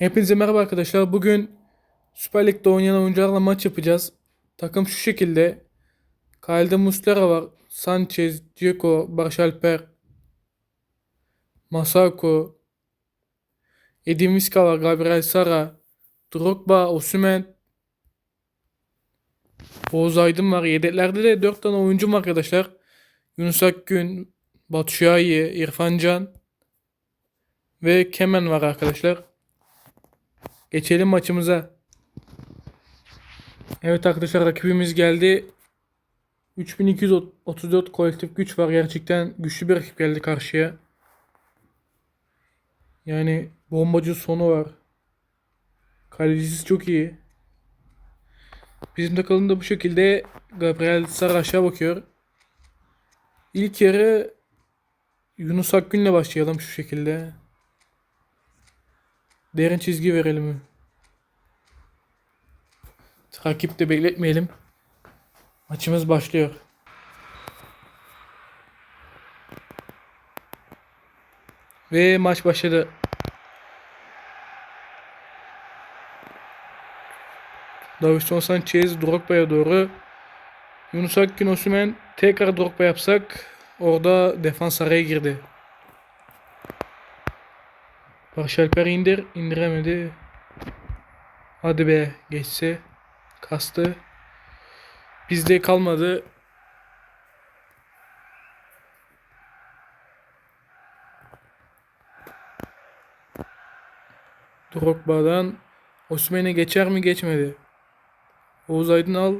Hepinize merhaba arkadaşlar. Bugün Süper Lig'de oynayan oyuncularla maç yapacağız. Takım şu şekilde. Kalede Muslera var. Sanchez, Dzeko, Barış Alper, Masako, Edin Visca var. Gabriel Sara, Drogba, Osimhen, Oğuz Aydın var. Yedeklerde de 4 tane oyuncum arkadaşlar. Yunus Akgün, Batu Şahin, İrfan Can ve Kemen var arkadaşlar. Geçelim maçımıza. Evet arkadaşlar rakibimiz geldi. 3234 kolektif güç var. Gerçekten güçlü bir rakip geldi karşıya. Yani bombacı sonu var. Kalecisi çok iyi. Bizim takımda da bu şekilde Gabriel Sar aşağı bakıyor. İlk yarı Yunus Akgün'le başlayalım şu şekilde. Derin çizgi verelim. Rakip de bekletmeyelim. Maçımız başlıyor. Ve maç başladı. Davinson Sanchez Drogba'ya doğru. Yunus Akgün Osimhen tekrar Drogba yapsak orada defans araya girdi. Barış Alper indir. indiremedi. Hadi be geçse. Kastı. Bizde kalmadı. Drogba'dan Osimhen'e geçer mi geçmedi. Oğuz Aydın al.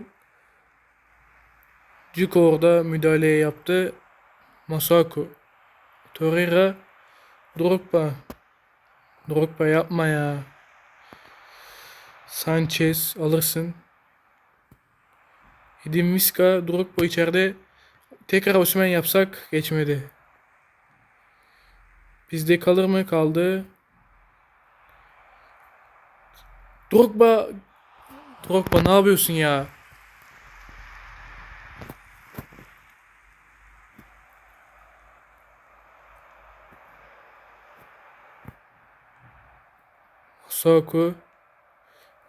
Ciko orada müdahaleye yaptı. Masako. Torreira. Drogba. Drogba yapma ya. Sanchez alırsın. Edin Visca, Drogba içeride. Tekrar Osimhen yapsak geçmedi. Bizde kalır mı? Kaldı. Drogba Drogba ne yapıyorsun ya? Saku.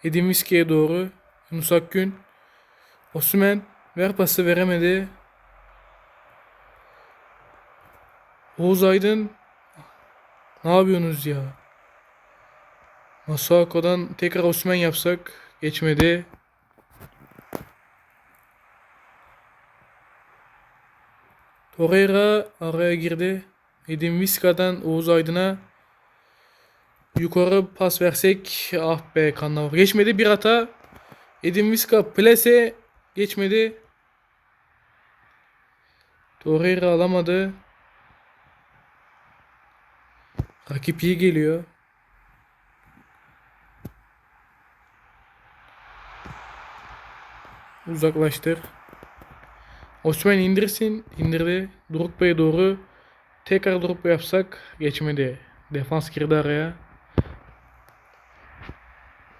Edin Visca'ya doğru. Yunus Akgün. Osimhen. Ver pası veremedi. Oğuz Aydın. Ne yapıyorsunuz ya? Masako'dan tekrar Osimhen yapsak. Geçmedi. Torreira araya girdi. Edin Visca'dan Oğuz Aydın'a yukarı pas versek ah be Cannavaro geçmedi bir hata Edin Visca plase geçmedi. Torreira alamadı. Rakip iyi geliyor. Uzaklaştır. Osman indirsin indirdi. Drogba'ya doğru tekrar Drogba yapsak geçmedi. Defans girdi araya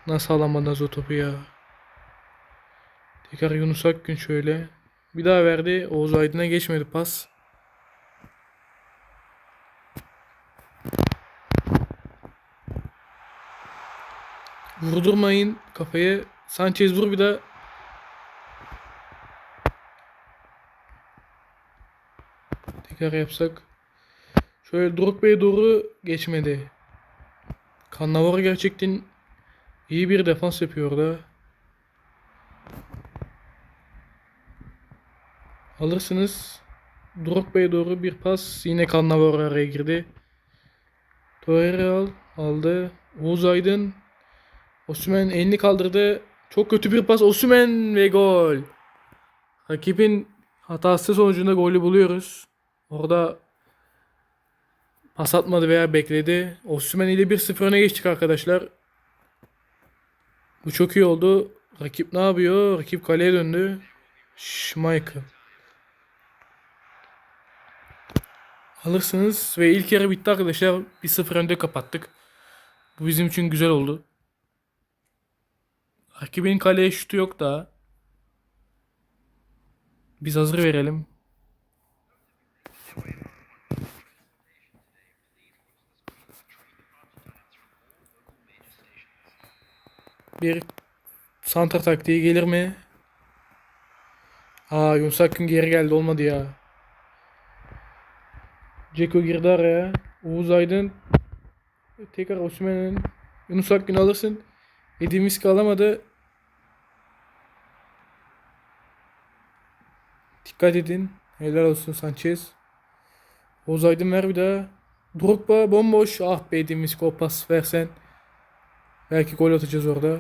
Nasıl alamadınız o topu ya? Tekrar Yunus Akgün şöyle. Bir daha verdi. Oğuz Aydın'a geçmedi pas. Vurdurmayın kafayı. Sanchez vur bir daha. Tekrar yapsak. Şöyle Drogba'ya doğru geçmedi. Cannavaro gerçekten İyi bir defans yapıyor orada. Alırsınız. Drogba'ya doğru bir pas. Yine Cannavaro araya girdi. Torreira al. Aldı. Oğuz Aydın. Osimhen elini kaldırdı. Çok kötü bir pas. Osimhen ve gol. Rakibin hatası sonucunda golü buluyoruz. Orada pas atmadı veya bekledi. Osimhen ile 1-0 öne geçtik arkadaşlar. Bu çok iyi oldu. Rakip ne yapıyor? Rakip kaleye döndü. Schmeichel. Alırsınız ve ilk yarı bitti arkadaşlar. 1-0 önde kapattık. Bu bizim için güzel oldu. Rakibin kaleye şutu yok daha. Biz hazır verelim. Bir santra taktiği gelir mi? Aa Yunus Akgün geri geldi olmadı ya. Ceko girdi araya. Oğuz Aydın tekrar Osimhen'in Yunus Akgün alırsın. Edin Viska alamadı. Dikkat edin. Helal olsun Sanchez. Oğuz Aydın ver bir daha. Drogba bomboş. Ah be Edin Viska o pas versen. Belki gol atacağız orada.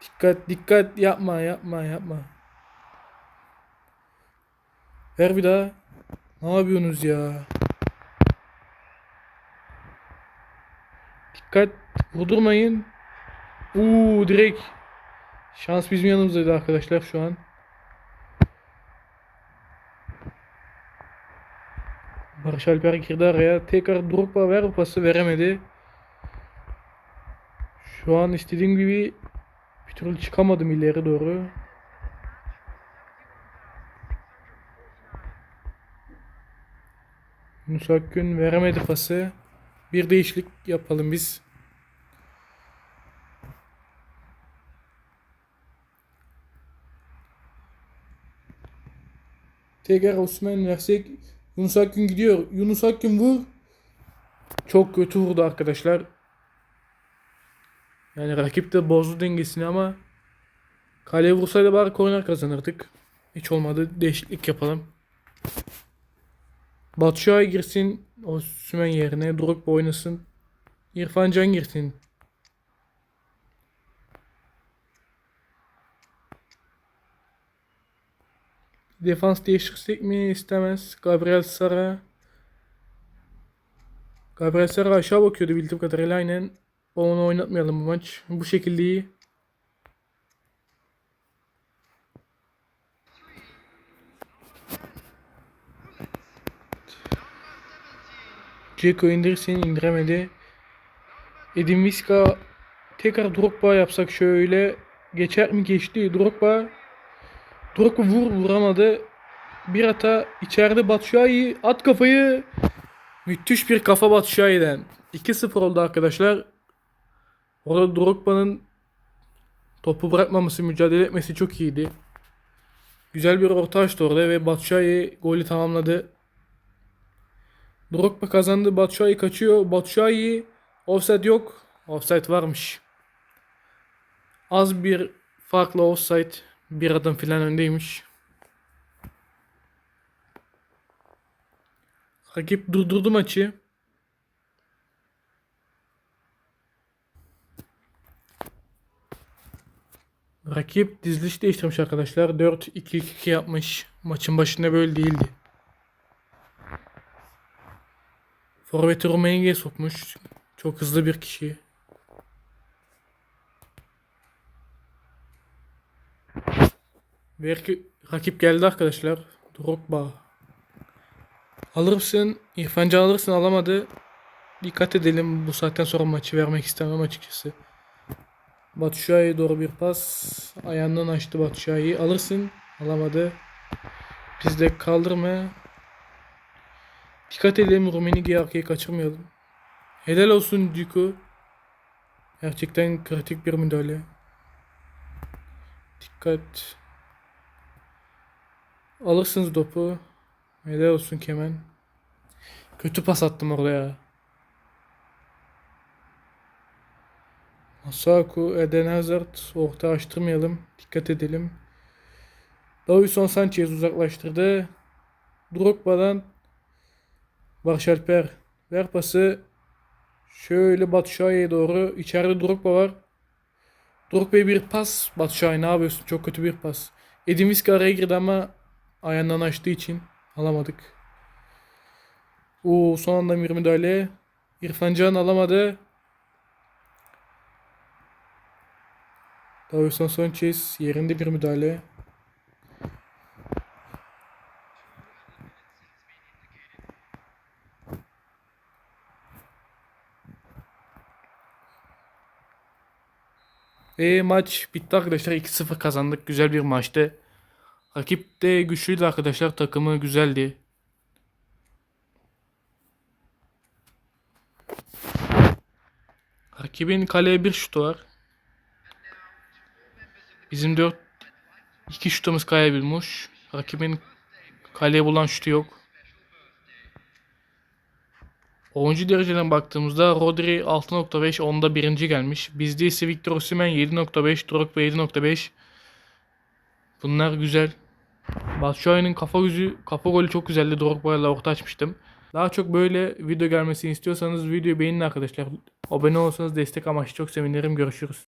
Dikkat dikkat yapma yapma yapma. Ver bir daha. Ne yapıyorsunuz ya? Dikkat vurdurmayın. Uuu direkt. Şans bizim yanımızdaydı arkadaşlar şu an. Barış Alper girdi araya. Tekrar Drogba ver pası veremedi. Şu an istediğim gibi bir türlü çıkamadım ileri doğru. Yunus Akgün veremedi pası. Bir değişiklik yapalım biz. Tekrar Osman versek. Yunus Akgün gidiyor. Yunus Akgün vur. Çok kötü vurdu arkadaşlar. Yani rakip de bozdu dengesini ama kaleye vursaydı bari korner kazanırdık. Hiç olmadı. Değişiklik yapalım. Batshuayi girsin Osman yerine. Drogba oynasın. İrfan Can girsin. Defans değiştirsek mi? İstemez. Gabriel Sara. Gabriel Sara aşağı bakıyordu bildiğim kadarıyla aynen. Onu oynatmayalım bu maç. Bu şekilde iyi. Dzeko indirsin indiremedi. Edin Viska tekrar Drogba yapsak şöyle. Geçer mi geçti. Drogba Drogba vur vuramadı. Bir hata içeride Batshuayi at kafayı. Müthiş bir kafa Batshuayi'den. 2-0 oldu arkadaşlar. Orada Drogba'nın topu bırakmaması, mücadele etmesi çok iyiydi. Güzel bir orta açtı orada ve Batshuayi golü tamamladı. Drogba kazandı. Batshuayi kaçıyor. Batshuayi offside yok. Offside varmış. Az bir farklı offside. Bir adım filan öndeymiş. Rakip durdurdu maçı. Rakip diziliş değiştirmiş arkadaşlar. 4-2-2 yapmış. Maçın başında böyle değildi. Forvet'i Rummenigge'ye sokmuş. Çok hızlı bir kişi. Belki rakip geldi arkadaşlar. Drogba. Alır mısın? İrfan Can alırsın alamadı. Dikkat edelim bu saatten sonra maçı vermek istemem açıkçası. Batshuayi'ye doğru bir pas. Ayağından açtı Batshuayi. Alırsın. Alamadı. Bizde kaldırma. Dikkat edelim Rummenigge'yi arkaya kaçırmayalım. Helal olsun Duku. Gerçekten kritik bir müdahale. Dikkat. Alırsınız topu. Helal olsun Kemen. Kötü pas attım oraya. Masuaku, Eden Hazard orta açtırmayalım. Dikkat edelim. Davison Sanchez uzaklaştırdı. Drogba'dan Barış Alper. Ver pası. Şöyle Batshuayi'ye doğru. İçeride Drogba var. Drogba'ya bir pas. Batshuayi ne yapıyorsun? Çok kötü bir pas. Edin Viska araya girdi ama ayağından açtığı için alamadık. Oo son anda bir müdahale. İrfan Can alamadı. Davison Sanchez yerinde bir müdahale. Ve maç bitti arkadaşlar. 2-0 kazandık. Güzel bir maçtı. Rakip de güçlüydü arkadaşlar. Takımı güzeldi. Rakibin kaleye bir şutu var. Bizim 4 2 şutumuz kayabilmiş. Rakibin kaleye bulan şutu yok. Oyuncu derecelerine baktığımızda Rodri 6.5 onda birinci gelmiş. Bizde ise Victor Osimhen 7.5, Drogba 7.5. Bunlar güzel. Batshuayi'nin kafa yüzü, kafa golü çok güzeldi. Drogba ile orta açmıştım. Daha çok böyle video gelmesini istiyorsanız videoyu beğenin arkadaşlar. Abone olursanız destek amaçlı çok sevinirim. Görüşürüz.